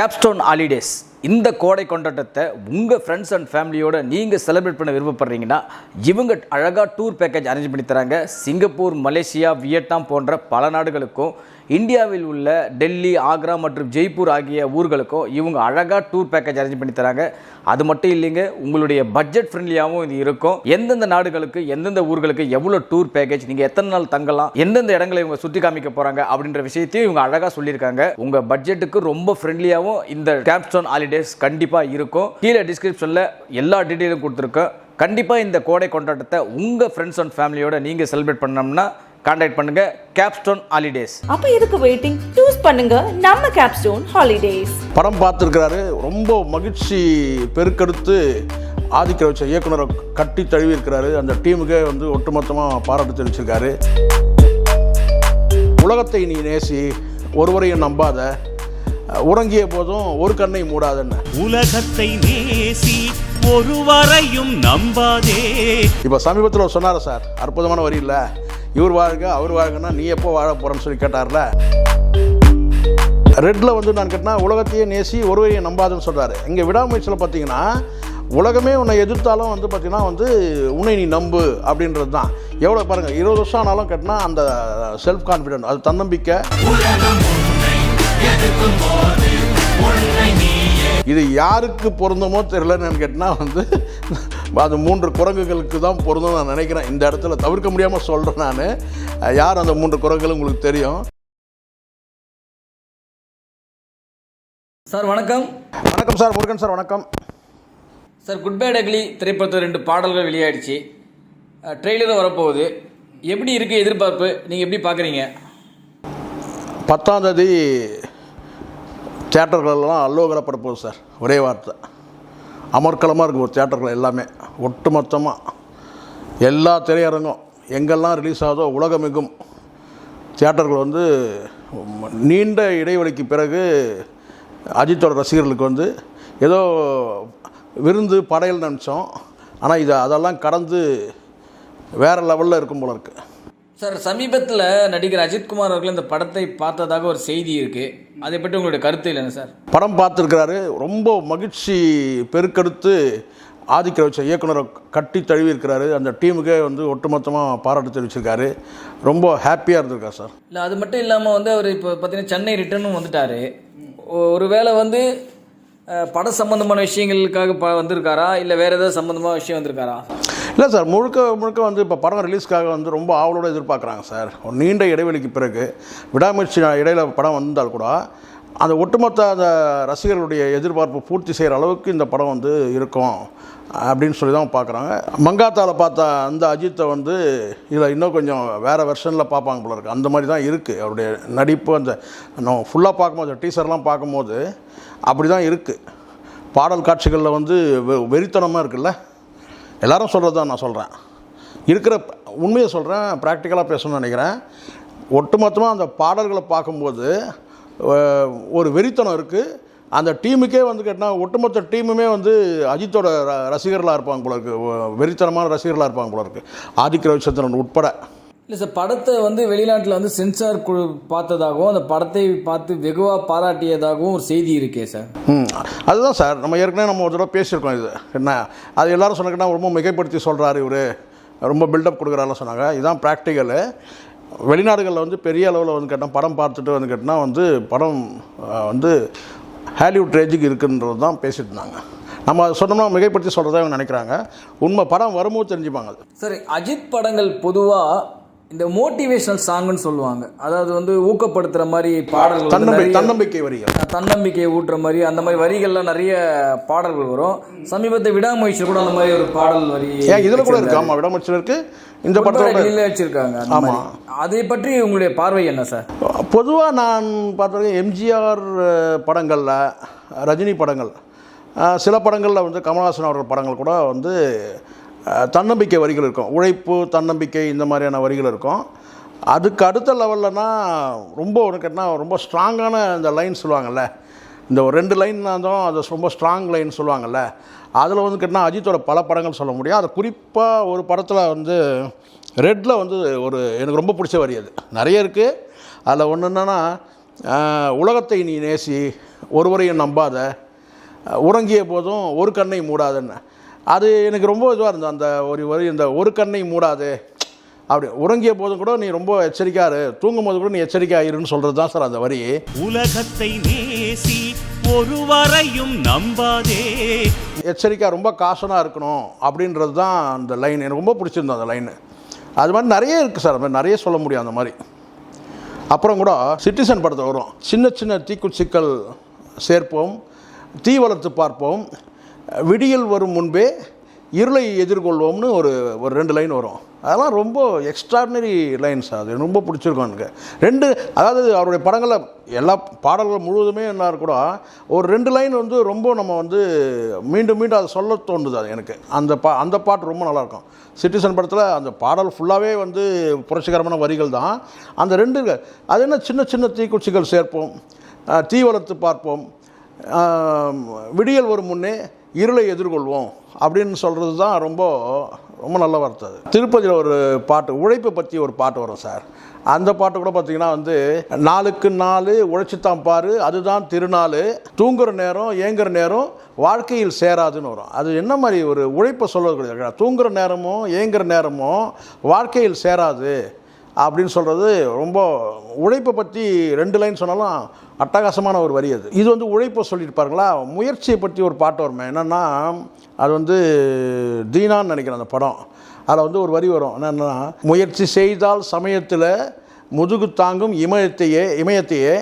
Capstone holidays இந்த கோடை கொண்டாட்டத்தை உங்கள் ஃப்ரெண்ட்ஸ் அண்ட் ஃபேமிலியோடு நீங்கள் செலிப்ரேட் பண்ண விருப்பப்படுறீங்கன்னா இவங்க அழகாக டூர் பேக்கேஜ் அரேஞ்ச் பண்ணி தராங்க. சிங்கப்பூர் மலேசியா வியட்நாம் போன்ற பல நாடுகளுக்கும் இந்தியாவில் உள்ள டெல்லி ஆக்ரா மற்றும் ஜெய்ப்பூர் ஆகிய ஊர்களுக்கும் இவங்க அழகாக டூர் பேக்கேஜ் அரேஞ்ச் பண்ணி தராங்க. அது மட்டும் இல்லைங்க உங்களுடைய பட்ஜெட் ஃப்ரெண்ட்லியாகவும் இது இருக்கும். எந்தெந்த நாடுகளுக்கு எந்தெந்த ஊர்களுக்கு எவ்வளோ டூர் பேக்கேஜ் நீங்கள் எத்தனை நாள் தங்கலாம் எந்தெந்த இடங்களை இவங்க சுற்றி காமிக்க போகிறாங்க அப்படின்ற விஷயத்தையும் இவங்க அழகாக சொல்லியிருக்காங்க. உங்கள் பட்ஜெட்டுக்கு ரொம்ப ஃப்ரெண்ட்லியாகவும் இந்த கேப்ஸ்டோன் ஹாலிடேஸ் கண்டிப்பாக இருக்கும். கீழே டிஸ்கிரிப்ஷனில் எல்லா டீட்டெயிலும் கொடுத்துருக்கோம். கண்டிப்பாக இந்த கோடை கொண்டாட்டத்தை உங்கள் ஃப்ரெண்ட்ஸ் அண்ட் ஃபேமிலியோட நீங்கள் செலிப்ரேட் பண்ணோம்னா கான்டாக்ட் பண்ணுங்க. கேப்ஸ்டோன் ஹாலிடேஸ் அப்ப எதுக்கு வெயிட்டிங் சூஸ் பண்ணுங்க. நம்ம கேப்ஸ்டோன் ஹாலிடேஸ் படம் பார்த்துருக்கிறாரு. ரொம்ப மகிழ்ச்சி பெருக்கெடுத்து ஆதிக்க வச்ச இயக்குனரை கட்டி தழுவி இருக்கிறாரு அந்த டீமுக்கே வந்து ஒட்டுமொத்தமாக பாராட்டு தெரிவிச்சிருக்காரு. உலகத்தை நீ நேசி ஒருவரையும் நம்பாத. உறங்கிய போதும் ஒரு கண்ணை மூடாதன்னு. உலகத்தை நேசி ஒருவரையும் நம்பாதே. இப்போ சமீபத்தில் சொன்னார் சார். அற்புதமான வரி இல்லை இவர் வாழ்க அவர் வாழ்கன்னா நீ எப்போ வாழ போகிறேன்னு சொல்லி கேட்டார்ல. ரெட்டில் வந்து நான் கேட்டினா உலகத்தையே நேசி ஒருவரையும் நம்பாதுன்னு சொல்கிறாரு இங்கே விடாமுயற்சியில் பார்த்தீங்கன்னா உலகமே உன்னை எதிர்த்தாலும் வந்து பார்த்தீங்கன்னா வந்து உன்னை நீ நம்பு அப்படின்றது தான் எவ்வளோ பாருங்கள் இருபது வருஷம் ஆனாலும் கேட்டினா அந்த செல்ஃப் கான்ஃபிடென்ட் அது தன்னம்பிக்கை. இது யாருக்கு பொருந்துமோ தெரியலன்னு கேட்டினா வந்து அது மூன்று குரங்குகளுக்கு தான் பொருந்தும் நான் நினைக்கிறேன். இந்த இடத்துல தவிர்க்க முடியாமல் சொல்கிறேன் நான். யார் அந்த மூன்று குரங்குகள் உங்களுக்கு தெரியும்? சார் வணக்கம். வணக்கம் சார் முருகன் சார் வணக்கம். சார் குட் பை டக்லி திரைப்படத்தில் ரெண்டு பாடல்கள் வெளியாயிடுச்சு. ட்ரெய்லரும் வரப்போகுது. எப்படி இருக்குது எதிர்பார்ப்பு? நீங்கள் எப்படி பார்க்குறீங்க பத்தாம் தேதி தேட்டர்களெல்லாம் அல்லோகலப்பட சார். ஒரே வார்த்தை. அமர்க்கலமாக இருக்கும் ஒரு தேட்டர்கள் எல்லாமே. ஒட்டுமொத்தமாக எல்லா திரையரங்கும் எங்கெல்லாம் ரிலீஸ் ஆகுதோ உலகமிகும் தியேட்டர்கள் வந்து நீண்ட இடைவெளிக்கு பிறகு அஜித்தோட ரசிகர்களுக்கு வந்து ஏதோ விருந்து படையல் நினச்சோம். ஆனால் இது அதெல்லாம் கடந்து வேறு லெவலில் இருக்கும் போல இருக்குது சார் சமீபத்தில் நடிகர் அஜித்குமார் அவர்கள் இந்த படத்தை பார்த்ததாக ஒரு செய்தி இருக்குது அதை பற்றி உங்களுடைய கருத்து இல்லைங்க சார்? படம் பார்த்துருக்கிறாரு. ரொம்ப மகிழ்ச்சி பெருக்கெடுத்து ஆதிக்க வச்ச இயக்குனரை கட்டி தழுவி இருக்கிறாரு அந்த டீமுக்கே வந்து ஒட்டுமொத்தமாக பாராட்டு தெரிவிச்சிருக்காரு. ரொம்ப ஹாப்பியாக இருந்திருக்கார் சார். இல்லை அது மட்டும் இல்லாமல் வந்து அவர் இப்போ பார்த்தீங்கன்னா சென்னை ரிட்டர்னும் வந்துட்டார். ஒருவேளை வந்து பட சம்பந்தமான விஷயங்களுக்காக ப வந்திருக்காரா? இல்லை வேறு ஏதாவது சம்பந்தமான விஷயம் வந்திருக்காரா? இல்லை சார் முழுக்க முழுக்க வந்து இப்போ படம் ரிலீஸ்க்காக வந்து ரொம்ப ஆவலோடு எதிர்பார்க்குறாங்க சார். ஒரு நீண்ட இடைவெளிக்கு பிறகு விடாமுயற்சி இடையில படம் வந்தால் கூட அந்த ஒட்டுமொத்த அந்த ரசிகர்களுடைய எதிர்பார்ப்பு பூர்த்தி செய்கிற அளவுக்கு இந்த படம் வந்து இருக்கும் அப்படின்னு சொல்லி தான் பார்க்குறாங்க மங்காத்தாவில் பார்த்த அந்த அஜித்தை வந்து இதில் இன்னும் கொஞ்சம் வேறு வெர்ஷனில் பார்ப்பாங்க போல இருக்குது அந்த மாதிரி தான் இருக்குது அவருடைய நடிப்பு அந்த நம்ம ஃபுல்லாக பார்க்கும்போது டீசர்லாம் பார்க்கும்போது அப்படி தான் இருக்குது பாடல் காட்சிகளில் வந்து வெ- வெறித்தனமாக இருக்குல்ல? எல்லாரும் சொல்கிறது தான் நான் சொல்கிறேன் இருக்கிற உண்மையை சொல்கிறேன் ப்ராக்டிக்கலாக பேசணும்னு நினைக்கிறேன். ஒட்டுமொத்தமாக அந்த பாடல்களை பார்க்கும்போது ஒரு வெறித்தனம் இருக்குது அந்த டீமுக்கே வந்து கேட்டால் ஒட்டுமொத்த டீமுமே வந்து அஜித்தோட ர- ரசிகர்களாக இருப்பாங்க போல இருக்குது வெறித்தனமான ரசிகர்களாக இருப்பாங்க போல இருக்குது ஆதிக்க ரவிச்சந்திரன் உட்பட. இல்லை சார் படத்தை வந்து வெளிநாட்டில் வந்து சென்சார் குழு பார்த்ததாகவும் அந்த படத்தை பார்த்து வெகுவாக பாராட்டியதாகவும் ஒரு செய்தி இருக்கே சார். ம் அதுதான் சார். நம்ம ஏற்கனவே நம்ம ஒரு தடவை பேசியிருக்கோம் இது. என்ன? அது எல்லாரும் சொன்னாங்கன்னா ரொம்ப மிகைப்படுத்தி சொல்கிறாரு இவர். ரொம்ப பில்டப் கொடுக்குறாருலாம் சொன்னாங்க. இதுதான் ப்ராக்டிக்கலு வெளிநாடுகளில் வந்து பெரிய அளவில் வந்து கேட்டால் படம் பார்த்துட்டு வந்து கேட்டால் வந்து படம் வந்து ஹாலிவுட் ரேஞ்சுக்கு இருக்குன்றது தான் பேசிட்டு இருந்தாங்க. நம்ம அதை சொன்னோம்னா மிகைப்படுத்தி சொல்கிறதா இவங்க நினைக்கிறாங்க. உண்மை படம் வரும்போது தெரிஞ்சுப்பாங்க அது. சரி அஜித் படங்கள் பொதுவாக இந்த மோட்டிவேஷனல் சாங்னு சொல்லுவாங்க. அதாவது வந்து ஊக்கப்படுத்துகிற மாதிரி பாடல்கள் வந்து தன்னம்பி நிறைய- தன்னம்பிக்கை வரிகள் தன்னம்பிக்கையை ஊட்டுற மாதிரி அந்த மாதிரி வரிகள்லாம் நிறைய பாடல்கள் வரும். சமீபத்தை விடாமுயற்சி கூட அந்த மாதிரி ஒரு பாடல் வரி இதில் கூட இருக்குது ஆமாம் விடமச்சில் இருக்குது இந்த படத்தில் வச்சிருக்காங்க அந்த ஆமா. மாதிரி. அதை பற்றி உங்களுடைய பார்வை என்ன சார்? பொதுவாக நான் பார்த்துருக்கேன் எம்ஜிஆர் படங்களில் ரஜினி படங்கள் சில படங்களில் வந்து கமல்ஹாசன் அவர்கள் படங்கள் கூட வந்து தன்னம்பிக்கை வரிகள் இருக்கும். உழைப்பு தன்னம்பிக்கை இந்த மாதிரியான வரிகள் இருக்கும். அதுக்கு அடுத்த லெவல்லனா ரொம்ப ஒன்று கேட்டால் ரொம்ப ஸ்ட்ராங்கான இந்த லைன் சொல்லுவாங்கள்ல இந்த ஒரு ரெண்டு லைன் தான் அது ரொம்ப ஸ்ட்ராங் லைன் சொல்லுவாங்கள்ல அதில் வந்து கேட்டால் அஜித்தோட பல படங்கள் சொல்ல முடியும். அது குறிப்பாக ஒரு படத்தில் வந்து ரெட்டில் வந்து ஒரு எனக்கு ரொம்ப பிடிச்ச வரி அது. நிறைய இருக்குது அதில் ஒன்று என்னென்னா உலகத்தை நீ நேசி ஒருவரையும் நம்பாத உறங்கிய போதும் ஒரு கண்ணை மூடாதுன்னு. அது எனக்கு ரொம்ப இதுவாக இருந்தது. அந்த ஒரு வரி இந்த ஒரு கண்ணை மூடாது அப்படி உறங்கிய போதும் கூட நீ ரொம்ப எச்சரிக்கையாரு தூங்கும் போது கூட நீ எச்சரிக்கையாயிருன்னு சொல்கிறது தான் சார் அந்த வரி. உலகத்தை நேசி ஒருவரையும் நம்பாதே. எச்சரிக்கை ரொம்ப காசனாக இருக்கணும் அப்படின்றது தான் அந்த லைன் எனக்கு ரொம்ப பிடிச்சிருந்தது அந்த லைனு அது மாதிரி நிறைய இருக்குது சார். அது மாதிரி நிறைய சொல்ல முடியும் அந்த மாதிரி. அப்புறம் கூட சிட்டிசன் படத்தை வரும். சின்ன சின்ன தீக்குச்சிக்கள் சேர்ப்போம். தீ வளர்த்து பார்ப்போம். விடியல் வரும் முன்பே இருளை எதிர்கொள்வோம்னு ஒரு ஒரு ரெண்டு லைன் வரும். அதெல்லாம் ரொம்ப எக்ஸ்ட்ராடினரி லைன்ஸ் அது. ரொம்ப பிடிச்சிருக்கும் எனக்கு. ரெண்டு அதாவது அவருடைய படங்களில் எல்லா பாடல்கள் முழுவதுமே என்ன கூட ஒரு ரெண்டு லைன் வந்து ரொம்ப நம்ம வந்து மீண்டும் மீண்டும் அதை சொல்ல தோணுது அது எனக்கு. அந்த பா அந்த பாட்டு ரொம்ப நல்லாயிருக்கும் சிட்டிசன் படத்தில் அந்த பாடல் ஃபுல்லாகவே வந்து புரட்சிகரமான வரிகள் தான். அந்த ரெண்டு அது என்ன சின்ன சின்ன தீக்குச்சிகள் சேர்ப்போம். தீ வளர்த்து பார்ப்போம். விடியல் வரும் முன்னே இருளை எதிர்கொள்வோம் அப்படின்னு சொல்கிறது தான் ரொம்ப ரொம்ப நல்ல வார்த்தை அது. திருப்பதியில் ஒரு பாட்டு உழைப்பை பற்றி ஒரு பாட்டு வரும் சார். அந்த பாட்டு கூட பார்த்தீங்கன்னா வந்து நாளுக்கு நாள் உழைச்சித்தான் பாரு அதுதான் திருநாள் தூங்குற நேரம் ஏங்குற நேரம் வாழ்க்கையில் சேராதுன்னு வரும். அது என்ன மாதிரி ஒரு உழைப்பை சொல்லக்கூடிய தூங்குற நேரமும் ஏங்குற நேரமும் வாழ்க்கையில் சேராது. அப்படின்னு சொல்கிறது ரொம்ப உழைப்பை பற்றி ரெண்டு லைன் சொன்னாலும் அட்டகாசமான ஒரு வரி அது. இது வந்து உழைப்பை சொல்லியிருப்பாருங்களா? முயற்சியை பற்றி ஒரு பாட்டு வருமே. என்னென்னா அது வந்து தீனான்னு நினைக்கிறேன் அந்த படம். அதில் வந்து ஒரு வரி வரும். என்னென்னா முயற்சி செய்தால் சமயத்தில் முதுகு தாங்கும் இமயத்தையே இமயத்தையே.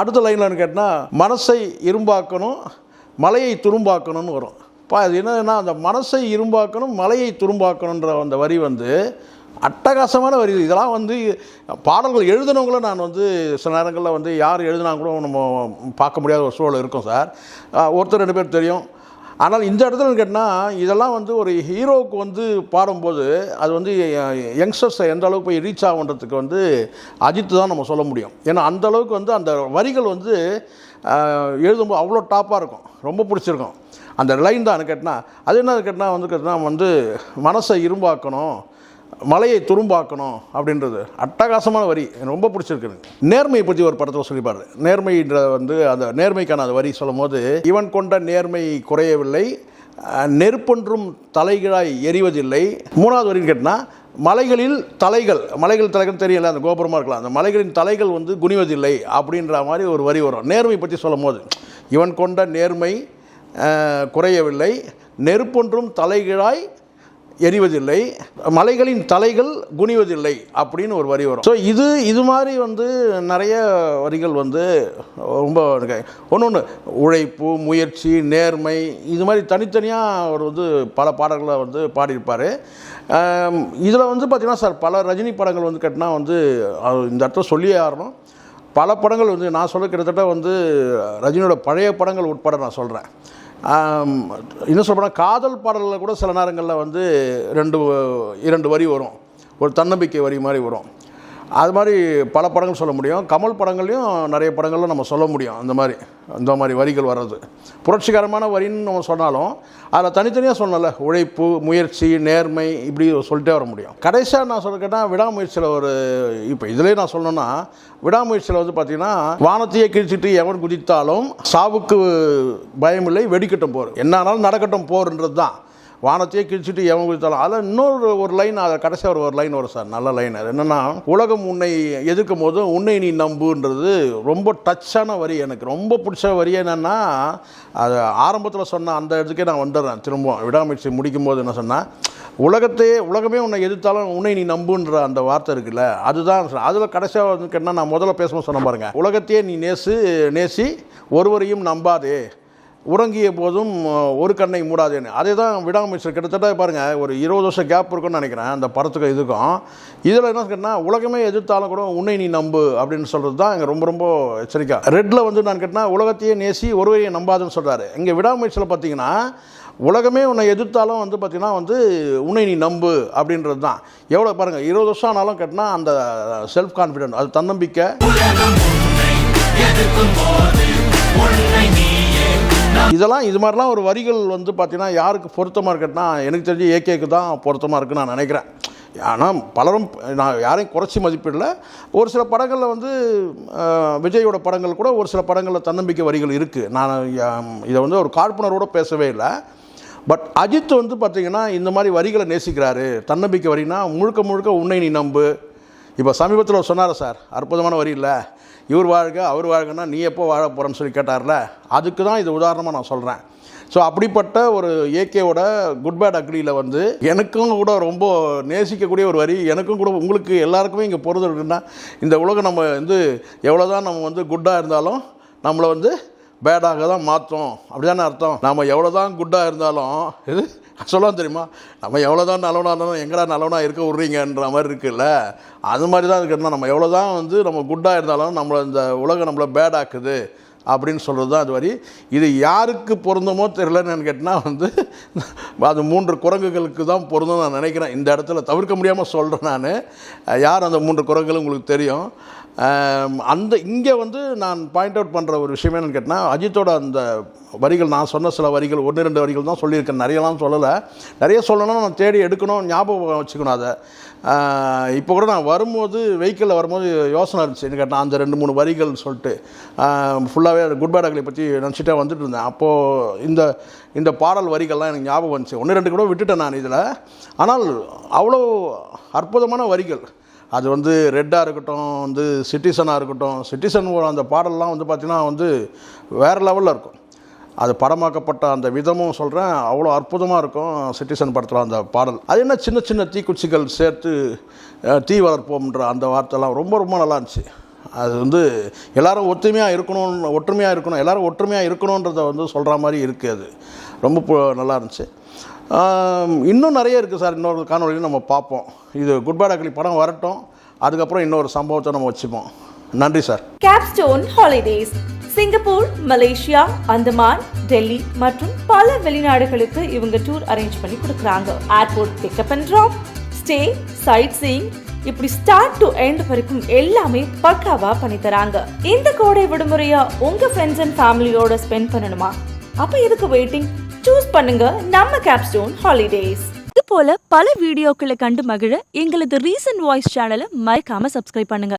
அடுத்த லைனில் கேட்டால் மனசை இரும்பாக்கணும் மலையை துரும்பாக்கணும்னு வரும். இப்போ அது என்னன்னா அந்த மனசை இரும்பாக்கணும் மலையை துரும்பாக்கணுன்ற அந்த வரி வந்து அட்டகாசமான வரி இதெல்லாம் வந்து பாடல்கள் எழுதுனவங்களும் நான் வந்து சில நேரங்களில் வந்து யார் எழுதினா கூட நம்ம பார்க்க முடியாத ஒரு சூழல் இருக்கும் சார். ஒருத்தர் ரெண்டு பேர் தெரியும். ஆனால் இந்த இடத்துல கேட்டால் இதெல்லாம் வந்து ஒரு ஹீரோவுக்கு வந்து பாடும்போது அது வந்து யங்ஸ்டர்ஸை எந்த அளவுக்கு போய் ரீச் ஆகுன்றதுக்கு வந்து அஜித் தான் நம்ம சொல்ல முடியும். ஏன்னா அந்த அளவுக்கு வந்து அந்த வரிகள் வந்து எழுதும்போது அவ்வளோ டாப்பாக இருக்கும். ரொம்ப பிடிச்சிருக்கும். அந்த லைன் தான் கேட்டினா அது என்ன கேட்டினா வந்து கேட்டால் வந்து மனசை இரும்பாக்கணும். மலையை துரும்பாக்கணும் அப்படின்றது அட்டகாசமான வரி. எனக்கு ரொம்ப பிடிச்சிருக்கு. நேர்மையை பற்றி ஒரு படத்தில் சொல்லிப்பாரு. நேர்மைன்ற வந்து அந்த நேர்மைக்கான அந்த வரி சொல்லும் போது இவன் கொண்ட நேர்மை குறையவில்லை. நெருப்பொன்றும் தலைகளாய் எரிவதில்லை. மூணாவது வரின்னு கேட்டால் மலைகளில் தலைகள் மலைகள் தலைகள் தெரியல அந்த கோபுரமாக இருக்கலாம். அந்த மலைகளின் தலைகள் வந்து குனிவதில்லை அப்படின்ற மாதிரி ஒரு வரி வரும். நேர்மை பற்றி சொல்லும் போது இவன் கொண்ட நேர்மை குறையவில்லை. நெருப்பொன்றும் தலைகளாய் எரிவதில்லை. மலைகளின் தலைகள் குனிவதில்லை அப்படின்னு ஒரு வரி வரும். ஸோ இது இது மாதிரி வந்து நிறைய வரிகள் வந்து ரொம்ப ஒன்று ஒன்று உழைப்பு முயற்சி நேர்மை இது மாதிரி தனித்தனியாக அவர் வந்து பல பாடல்களை வந்து பாடியிருப்பார். இதில் வந்து பார்த்திங்கன்னா சார் பல ரஜினி படங்கள் வந்து கேட்டினா வந்து இந்த இடத்துல சொல்லியே ஆகணும். பல படங்கள் வந்து நான் சொல்ல கிட்டத்தட்ட வந்து ரஜினியோட பழைய படங்கள் உட்பட நான் சொல்கிறேன் இன்னும் சொல்ல காதல் பாடலில் கூட சில நேரங்களில் வந்து ரெண்டு இரண்டு வரி வரும். ஒரு தன்னம்பிக்கை வரி மாதிரி வரும். அது மாதிரி பல படங்கள் சொல்ல முடியும். கமல் படங்கள்லையும் நிறைய படங்களில் நம்ம சொல்ல முடியும். அந்த மாதிரி அந்த மாதிரி வரிகள் வர்றது. புரட்சிகரமான வரின்னு நம்ம சொன்னாலும் அதில் தனித்தனியாக சொன்னல உழைப்பு முயற்சி நேர்மை இப்படி சொல்லிட்டே வர முடியும். கடைசியாக நான் சொல்ல கேட்டால் விடாமுயற்சியில் ஒரு இப்போ இதிலே நான் சொல்லணும்னா விடாமுயற்சியில் வந்து பார்த்தீங்கன்னா வானத்தையே கிழிச்சிட்டு எவன் குதித்தாலும் சாவுக்கு பயமில்லை வெடிக்கட்டும் போர். என்ன ஆனாலும் நடக்கட்டும் போர்ன்றது தான். வானத்தையே கிழிச்சிட்டு எவன் குதித்தாலும். அதில் இன்னொரு ஒரு லைன் அதை கடைசியாக ஒரு ஒரு லைன் வரும் சார். நல்ல லைன் அது என்னென்னா உலகம் உன்னை எதிர்க்கும் போது உன்னை நீ நம்புன்றது ரொம்ப டச்சான வரி எனக்கு. ரொம்ப பிடிச்ச வரி என்னென்னா அது ஆரம்பத்தில் சொன்ன அந்த இடத்துக்கே நான் வந்துடுறேன் திரும்பவும். விடாமுயற்சி முடிக்கும் போது என்ன சொன்னேன் உலகத்தையே உலகமே உன்னை எதிர்த்தாலும் உன்னை நீ நம்புன்ற அந்த வார்த்தை இருக்குல்ல அதுதான் அதில் கடைசியாக வந்து கேட்டால் நான் முதல்ல பேசும்போது சொன்ன பாருங்கள் உலகத்தையே நீ நேசு நேசி ஒருவரையும் நம்பாதே. உறங்கிய போதும் ஒரு கண்ணை மூடாதேன்னு. அதே தான் விடாமுயற்சி. கிட்டத்தட்ட பாருங்கள் ஒரு இருபது வருஷம் கேப் இருக்குன்னு நினைக்கிறேன் அந்த படத்துக்கு இதுக்கும். இதில் என்ன கேட்டால் உலகமே எதிர்த்தாலும் கூட உன்னை நீ நம்பு அப்படின்னு சொல்கிறது தான் இங்கே ரொம்ப ரொம்ப எச்சரிக்கை. ரெட்டில் வந்து நான் கேட்டால் உலகத்தையே நேசி ஒருவரையும் நம்பாதுன்னு சொல்கிறாரு இங்கே விடாமுயற்சியில் பார்த்தீங்கன்னா உலகமே உன்னை எதிர்த்தாலும் வந்து பார்த்திங்கன்னா வந்து உன்னை நீ நம்பு அப்படின்றது தான் எவ்வளோ பாருங்கள் இருபது வருஷம் ஆனாலும் கேட்டினா அந்த செல்ஃப் கான்ஃபிடென்ட் அது தன்னம்பிக்கை. இதெல்லாம் இது மாதிரிலாம் ஒரு வரிகள் வந்து பார்த்தீங்கன்னா யாருக்கு பொருத்தமாக இருக்குன்னா எனக்கு தெரிஞ்சு ஏகேக்கு தான் பொருத்தமாக இருக்குன்னு நான் நினைக்கிறேன். ஆனால் பலரும் நான் யாரையும் குறைச்சி மதிப்பிடல. ஒரு சில படங்களில் வந்து விஜயோட படங்கள் கூட ஒரு சில படங்களில் தன்னம்பிக்கை வரிகள் இருக்குது நான் இதை வந்து ஒரு காழ்ப்புணர்வோடு பேசவே இல்லை. பட் அஜித் வந்து பார்த்திங்கன்னா இந்த மாதிரி வரிகளை நேசிக்கிறாரு. தன்னம்பிக்கை வரினா முழுக்க முழுக்க உன்னை நீ நம்பு. இப்போ சமீபத்தில் சொன்னார் சார் அற்புதமான வரி இல்லை. இவர் வாழ்க அவர் வாழ்கன்னா நீ எப்போ வாழ போகிறேன்னு சொல்லி கேட்டார்ல? அதுக்கு தான் இது உதாரணமாக நான் சொல்கிறேன் ஸோ அப்படிப்பட்ட ஒரு ஏகேவோட குட் பேட் அக்ரியில் வந்து எனக்கும் கூட ரொம்ப நேசிக்கக்கூடிய ஒரு வரி எனக்கும் கூட உங்களுக்கு எல்லாருக்குமே இங்கே பொறுத்து இருக்குன்னா இந்த உலகம் நம்ம வந்து எவ்வளோ தான் நம்ம வந்து குட்டாக இருந்தாலும் நம்மளை வந்து பேடாக தான் மாற்றும் அப்படிதானே அர்த்தம்? நம்ம எவ்வளோ தான் குட்டாக இருந்தாலும் இது சொல்லலாம் தெரியுமா? நம்ம எவ்வளோ தான் நல்லவனாக இருந்தாலும் எங்கடா நல்லவனாக இருக்க விட்றீங்கன்ற மாதிரி இருக்குல்ல? அது மாதிரி தான் இருக்குன்னா நம்ம எவ்வளோ தான் வந்து நம்ம குட்டாக இருந்தாலும் நம்மளை இந்த உலகம் நம்மளை பேடாக்குது அப்படின்னு சொல்கிறது தான் அது வரி. இது யாருக்கு பொருந்தமோ தெரிலன்னு கேட்டால் வந்து அது மூன்று குரங்குகளுக்கு தான் பொருந்தும் நான் நினைக்கிறேன். இந்த இடத்துல தவிர்க்க முடியாமல் சொல்கிறேன் நான். யார் அந்த மூன்று குரங்குகள் உங்களுக்கு தெரியும்? அந்த இங்கே வந்து நான் பாயிண்ட் அவுட் பண்ணுற ஒரு விஷயம் என்னன்னு கேட்டால் அஜித்தோட அந்த வரிகள் நான் சொன்ன சில வரிகள் ஒன்று ரெண்டு வரிகள் தான் சொல்லியிருக்கேன். நிறையலாம் சொல்லலை. நிறைய சொல்லணும்னா நான் தேடி எடுக்கணும் ஞாபகம் வச்சுக்கணும் அதை. இப்போ கூட நான் வரும்போது வெஹிக்கிளில் வரும்போது யோசனை இருந்துச்சு. என்ன கேட்டால் அந்த ரெண்டு மூணு வரிகள் சொல்லிட்டு. ஃபுல்லாகவே குட் பேட் பற்றி நினச்சிட்டே வந்துட்டு இருந்தேன். அப்போது இந்த இந்த பாடல் வரிகள்லாம் எனக்கு ஞாபகம் வந்துச்சு. ஒன்று ரெண்டு கூட விட்டுட்டேன் நான் இதில். ஆனால் அவ்வளோ அற்புதமான வரிகள். அது வந்து ரெட்டாக இருக்கட்டும் வந்து சிட்டிசனாக இருக்கட்டும் சிட்டிசன் அந்த பாடல்லாம் வந்து பார்த்திங்கன்னா வந்து வேறு லெவலில் இருக்கும். அது படமாக்கப்பட்ட அந்த விதமும் சொல்கிறேன் அவ்வளோ அற்புதமாக இருக்கும் சிட்டிசன் படத்தில் அந்த பாடல். அது என்ன சின்ன சின்ன தீக்குச்சிகள் சேர்த்து தீ வளர்ப்போம்ன்ற அந்த வார்த்தைலாம் ரொம்ப ரொம்ப நல்லா இருந்துச்சு. அது வந்து எல்லாரும் ஒற்றுமையாக இருக்கணும் ஒற்றுமையாக இருக்கணும் எல்லாரும் ஒற்றுமையாக இருக்கணுன்றதை வந்து சொல்கிற மாதிரி இருக்குது அது. ரொம்ப நல்லா இருந்துச்சு. இன்னும் நிறைய இருக்குது சார். இன்னொரு காணொலியில் நம்ம பார்ப்போம். இது குட் பேட் அக்லி படம் வரட்டும். அதுக்கப்புறம் இன்னொரு சம்பவத்தை நம்ம வச்சுப்போம். நன்றி sir. Capstone holidays Singapore Malaysia Andaman Delhi மற்றும் பல வெளிநாடுகளுக்கு இவங்க டூர் அரேஞ்ச் பண்ணி கொடுக்குறாங்க. Airport pickup and drop stay sightseeing இப்படி ஸ்டார்ட் டு எண்ட் வரைக்கும் எல்லாமே பக்காவா பண்ணி தராங்க. இந்த கோடை விடுமுறைய உங்க ஃப்ரெண்ட்ஸ் அண்ட் ஃபேமிலியோட ஸ்பெண்ட் பண்ணணுமா? அப்ப எதுக்கு வெயிட்டிங் சூஸ் பண்ணுங்க நம்ம கேப்ஸ்டோன் ஹாலிடேஸ் இது போல பல வீடியோக்களை கண்டு மகிழ எங்களது ரீசன்ட் வாய்ஸ் சேனலை மறக்காம சப்ஸ்கிரைப் பண்ணுங்க.